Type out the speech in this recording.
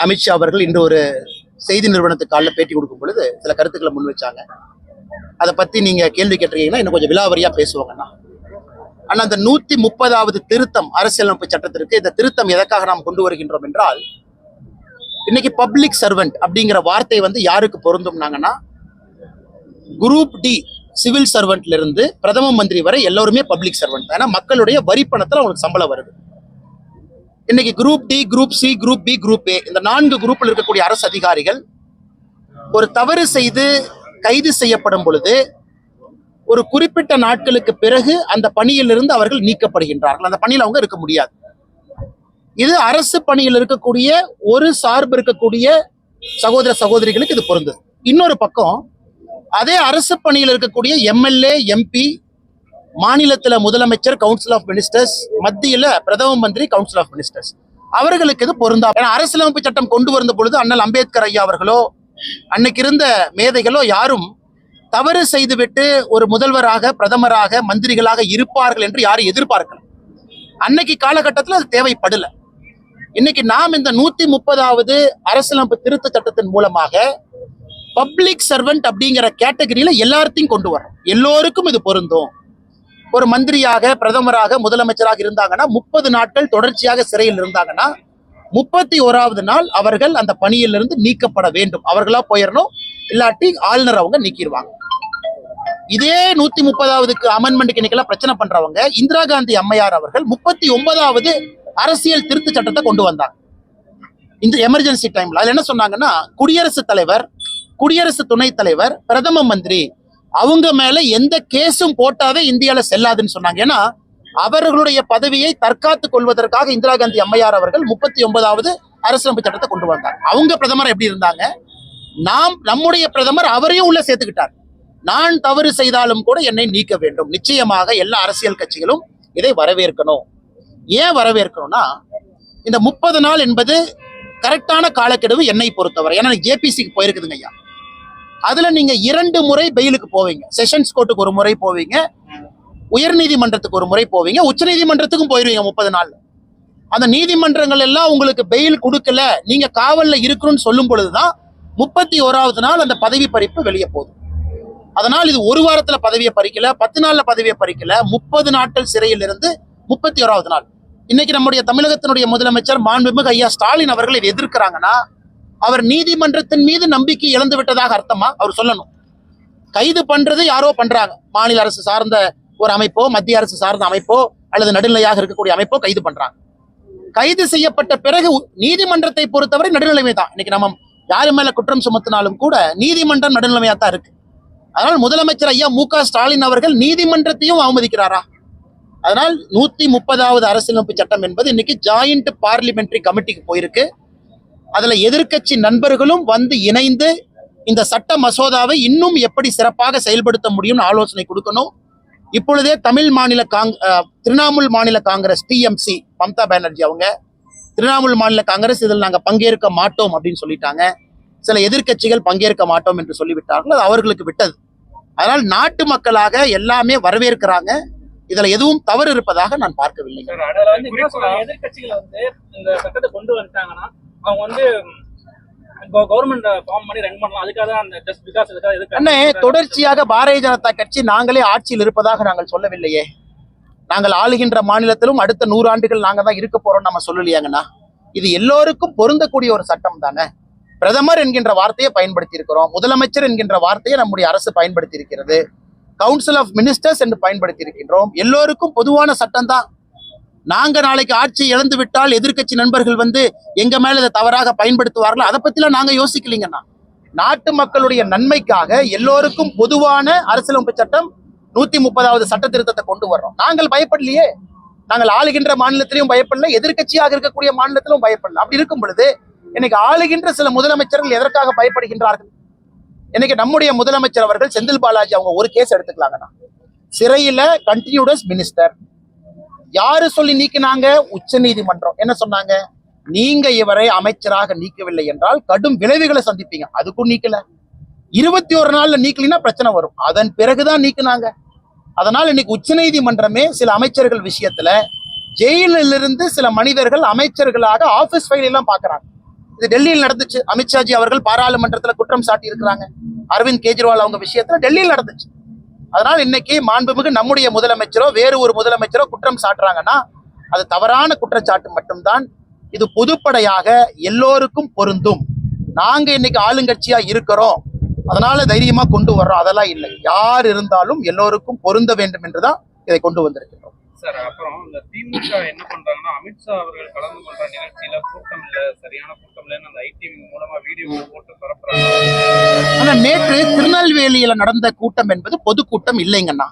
அமித்ஷா அவர்கள் இன்று ஒரு செய்தி நிறுவனத்துக்கு காலில் பேட்டி கொடுக்கும் பொழுது சில கருத்துக்களை முன் வச்சாங்க அதை பற்றி நீங்கள் கேள்வி கேட்டிருக்கீங்கன்னா இன்னும் கொஞ்சம் விலாவரியாக பேசுவாங்கண்ணா ஆனால் அந்த நூற்றி முப்பதாவது திருத்தம் அரசியலமைப்பு சட்டத்திற்கு இந்த திருத்தம் எதற்காக நாம் கொண்டு வருகின்றோம் என்றால் இன்னைக்கு பப்ளிக் சர்வெண்ட் அப்படிங்கிற வார்த்தை வந்து யாருக்கு பொருந்தும்னாங்கன்னா குரூப் டி சிவில் சர்வெண்ட்ல இருந்து பிரதம மந்திரி வரை எல்லோருமே பப்ளிக் சர்வெண்ட் ஏன்னா மக்களுடைய வரி பணத்தில் அவங்களுக்கு சம்பளம் வருது. இன்னைக்கு group D group C group B group A இந்த நான்கு குரூப்பில் இருக்கக்கூடிய அரசு அதிகாரிகள் ஒரு தவறு செய்து கைது செய்யப்படும் பொழுது ஒரு குறிப்பிட்ட நாட்களுக்கு பிறகு அந்த பணியிலிருந்து அவர்கள் நீக்கப்படுகின்றார்கள். அந்த பணியில் அவங்க இருக்க முடியாது. இது அரசு பணியில் இருக்கக்கூடிய ஒரு சார்பு இருக்கக்கூடிய சகோதர சகோதரிகளுக்கு இது பொருந்தது இன்னொரு பக்கம் அதே அரசு பணியில் இருக்கக்கூடிய எம்எல்ஏ எம்பி மாநிலத்துல முதலமைச்சர் கவுன்சில் ஆஃப் மினிஸ்டர்ஸ் மத்தியில பிரதம மந்திரி கவுன்சில் ஆஃப் மினிஸ்டர்ஸ் அவர்களுக்கு இது பொருந்தா ஏன்னா அரசியலமைப்பு சட்டம் கொண்டு வந்த பொழுது அண்ணல் அம்பேத்கர் ஐயா அவர்களோ அன்னைக்கு இருந்த மேதைகளோ யாரும் தவறு செய்துவிட்டு ஒரு முதல்வராக பிரதமராக மந்திரிகளாக இருப்பார்கள் என்று யாரும் எதிர்பார்க்கல. அன்னைக்கு காலகட்டத்தில் அது தேவைப்படல. இன்னைக்கு நாம் இந்த நூத்தி முப்பதாவது அரசியலமைப்பு திருத்த சட்டத்தின் மூலமாக பப்ளிக் சர்வெண்ட் அப்படிங்கிற கேட்டகரியில எல்லாத்தையும் கொண்டு வரோம் எல்லோருக்கும் இது பொருந்தும். ஒரு மந்திரியாக பிரதமராக முதலமைச்சராக இருந்தாங்கன்னா முப்பது நாட்கள் தொடர்ச்சியாக சிறையில் இருந்தாங்கன்னா முப்பத்தி ஓராவது நாள் அவர்கள் அந்த பணியிலிருந்து நீக்கப்பட வேண்டும். அவர்களா போயிடணும் இல்லாட்டி ஆளுநர் அவங்க நீக்கிடுவாங்க. இதே நூத்தி முப்பதாவதுக்கு அமெண்ட்மெண்ட்டுக்கு இன்னைக்கெல்லாம் பிரச்சனை பண்றவங்க இந்திரா காந்தி அம்மையார் அவர்கள் முப்பத்தி ஒன்பதாவது அரசியல் திருத்த சட்டத்தை கொண்டு வந்தாங்க. இந்த எமர்ஜென்சி டைம்ல அதுல என்ன சொன்னாங்கன்னா குடியரசுத் தலைவர் குடியரசு துணைத் தலைவர் பிரதம மந்திரி அவங்க மேல எந்த கேஸும் போட்டாவே இந்தியால செல்லாதுன்னு சொன்னாங்க. ஏன்னா அவர்களுடைய பதவியை தற்காத்துக் கொள்வதற்காக இந்திரா காந்தி அம்மையார் அவர்கள் முப்பத்தி ஒன்பதாவது அரசியலமைப்பு சட்டத்தை கொண்டு வந்தார். அவங்க பிரதமர் எப்படி இருந்தாங்க? நாம் நம்முடைய பிரதமர் அவரையும் உள்ள சேர்த்துக்கிட்டார். நான் தவறு செய்தாலும் கூட என்னை நீக்க வேண்டும். நிச்சயமாக எல்லா அரசியல் கட்சிகளும் இதை வரவேற்கணும். ஏன் வரவேற்கணும்னா இந்த முப்பது நாள் என்பது கரெக்டான காலக்கெடுவு என்னை பொறுத்தவரை. ஏன்னா ஜேபிசிக்கு போயிருக்குதுங்க ஐயா. அதுல நீங்க இரண்டு முறை பெயிலுக்கு போவீங்க. செஷன்ஸ் கோர்ட்டுக்கு ஒரு முறை போவீங்க. உயர் நீதிமன்றத்துக்கு ஒரு முறை போவீங்க. உச்சநீதிமன்றத்துக்கும் போயிருவீங்க முப்பது நாள் அந்த நீதிமன்றங்கள் எல்லாம் உங்களுக்கு பெயில் கொடுக்கல. நீங்க காவல்ல இருக்கணும்னு சொல்லும் பொழுதுதான் முப்பத்தி ஓராவது நாள் அந்த பதவி பறிப்பு வெளியே போகுது. அதனால் இது ஒரு வாரத்துல பதவியை பறிக்கல பத்து நாள்ல பதவியை பறிக்கல முப்பது நாட்கள் சிறையில் இருந்து முப்பத்தி ஓராவது நாள். இன்னைக்கு நம்முடைய தமிழகத்தினுடைய முதலமைச்சர் மாண்புமிகு ஐயா ஸ்டாலின் அவர்கள் எதிர்க்கிறாங்கன்னா அவர் நீதிமன்றத்தின் மீது நம்பிக்கை இழந்து விட்டதாக அர்த்தமா? அவர் சொல்லணும். கைது பண்றது யாரோ பண்றாங்க. மாநில அரசு சார்ந்த ஒரு அமைப்போ மத்திய அரசு சார்ந்த அமைப்போ அல்லது நடுநிலையாக இருக்கக்கூடிய அமைப்போ கைது பண்றாங்க. கைது செய்யப்பட்ட பிறகு நீதிமன்றத்தை பொறுத்தவரை நடுநிலைமை தான். இன்னைக்கு நம்ம யாரு மேல குற்றம் சுமத்தினாலும் கூட நீதிமன்றம் நடுநிலைமையா தான் இருக்கு. அதனால் முதலமைச்சர் ஐயா மு க ஸ்டாலின் அவர்கள் நீதிமன்றத்தையும் அவமதிக்கிறாரா? அதனால் நூத்தி முப்பதாவது அரசியலமைப்பு சட்டம் என்பது இன்னைக்கு ஜாயிண்ட் பார்லிமெண்ட்ரி கமிட்டிக்கு போயிருக்கு. அதுல எதிர்கட்சி நண்பர்களும் வந்து இணைந்து இந்த சட்ட மசோதாவை இன்னும் எப்படி சிறப்பாக செயல்படுத்த முடியும்னு ஆலோசனை கொடுக்கணும். இப்பொழுதே தமிழ் மாநில காங் திரிணாமுல் மாநில காங்கிரஸ் டிஎம்சி மம்தா பானர்ஜி அவங்க. திரிணாமுல் மாநில காங்கிரஸ் இதில் நாங்கள் பங்கேற்க மாட்டோம் அப்படின்னு சொல்லிட்டாங்க. சில எதிர்கட்சிகள் பங்கேற்க மாட்டோம் என்று சொல்லிவிட்டார்கள். அது அவர்களுக்கு விட்டது. அதனால் நாட்டு மக்களாக எல்லாமே வரவேற்கிறாங்க. இதுல எதுவும் தவறு இருப்பதாக நான் பார்க்கவில்லை. அவங்க வந்து கவர்மெண்ட் ஃபார்ம் பண்ணி ரன் பண்ணலாம். அதுக்காக அந்த ஜஸ்ட் பிகாஸ் இதுக்காக எதுக்கு அண்ணே தொடர்ச்சியாக பாரதிய ஜனதா கட்சி நாங்களே ஆட்சியில் இருப்பதாக நாங்கள் சொல்லவில்லையே. நாங்கள் ஆளுகின்ற மாநிலத்திலும் அடுத்த நூறு ஆண்டுகள் நாங்க தான் இருக்க போறோம் நம்ம சொல்லலையாங்கண்ணா? இது எல்லோருக்கும் பொருந்தக்கூடிய ஒரு சட்டம் தானே? பிரதமர் என்கின்ற வார்த்தையை பயன்படுத்தி இருக்கிறோம் முதலமைச்சர் என்கின்ற வார்த்தையை நம்முடைய அரசு பயன்படுத்தி இருக்கிறது கவுன்சில் ஆஃப் மினிஸ்டர்ஸ் என்று பயன்படுத்தி இருக்கின்றோம் எல்லோருக்கும் பொதுவான சட்டம் தான். நாங்க நாளைக்கு ஆட்சி இழந்து விட்டால் எதிர்க்கட்சி நண்பர்கள் வந்து எங்க மேல இதை தவறாக பயன்படுத்துவார்கள்? அதை பத்திலாம் நாங்க யோசிக்கலீங்கண்ணா. நாட்டு மக்களுடைய நன்மைக்காக எல்லோருக்கும் பொதுவான அரசியலமைப்பு சட்டம் நூத்தி முப்பதாவது சட்ட திருத்தத்தை கொண்டு வர்றோம். நாங்கள் பயப்படலையே. நாங்கள் ஆளுகின்ற மாநிலத்திலையும் பயப்படல எதிர்கட்சியாக இருக்கக்கூடிய மாநிலத்திலும் பயப்படல. அப்படி இருக்கும் பொழுது இன்னைக்கு ஆளுகின்ற சில முதலமைச்சர்கள் எதற்காக பயப்படுகின்றார்கள்? இன்னைக்கு நம்முடைய முதலமைச்சர் அவர்கள் செந்தில் பாலாஜி அவங்க ஒரு கேஸ் எடுத்துக்கலாங்கண்ணா. சிறையில கண்டினியூடஸ் மினிஸ்டர் யாரு சொல்லி நீக்கினாங்க? உச்ச நீதிமன்றம். என்ன சொன்னாங்க? நீங்க இவரை அமைச்சராக நீக்கவில்லை என்றால் கடும் விளைவுகளை சந்திப்பீங்க. அதுக்கும் நீக்கல. இருபத்தி ஒரு நாள்ல நீக்கலினா பிரச்சனை வரும். அதன் பிறகுதான் நீக்கினாங்க. அதனால் இன்னைக்கு உச்சநீதிமன்றமே சில அமைச்சர்கள் விஷயத்துல ஜெயிலில் இருந்து சில மனிதர்கள் அமைச்சர்களாக ஆபீஸ் ஃபைல் எல்லாம் பாக்குறாங்க. இது டெல்லியில் நடந்துச்சு. அமித்ஷாஜி அவர்கள் பாராளுமன்றத்துல குற்றம் சாட்டி இருக்கிறாங்க அரவிந்த் கெஜ்ரிவால் அவங்க விஷயத்துல டெல்லியில் நடந்துச்சு. அதனால் இன்னைக்கு மாண்புமிகு நம்முடைய முதலமைச்சரோ வேறு ஒரு முதலமைச்சரோ குற்றம் சாட்டுறாங்கன்னா அது தவறான குற்றச்சாட்டு மட்டும்தான். இது பொதுப்படையாக எல்லோருக்கும் பொருந்தும். நாங்கள் இன்னைக்கு ஆளுங்கட்சியா இருக்கிறோம். அதனால தைரியமா கொண்டு வர்றோம். அதெல்லாம் இல்லை. யார் இருந்தாலும் எல்லோருக்கும் பொருந்த வேண்டும் என்றுதான் இதை கொண்டு வந்திருக்கு. சார் அப்புறம் இந்த திமுக என்ன பண்றாங்கன்னா அமித்ஷா அவர்கள் கலந்து கொண்ட நிகழ்ச்சியில கூட்டம் இல்ல சரியான கூட்டம் இல்லைன்னு அந்த ஐடி மூலமா வீடியோ போட்டு பரப்புறாங்க. ஆனா நேற்று திருநெல்வேலியில நடந்த கூட்டம் என்பது பொதுக்கூட்டம் இல்லைங்கண்ணா.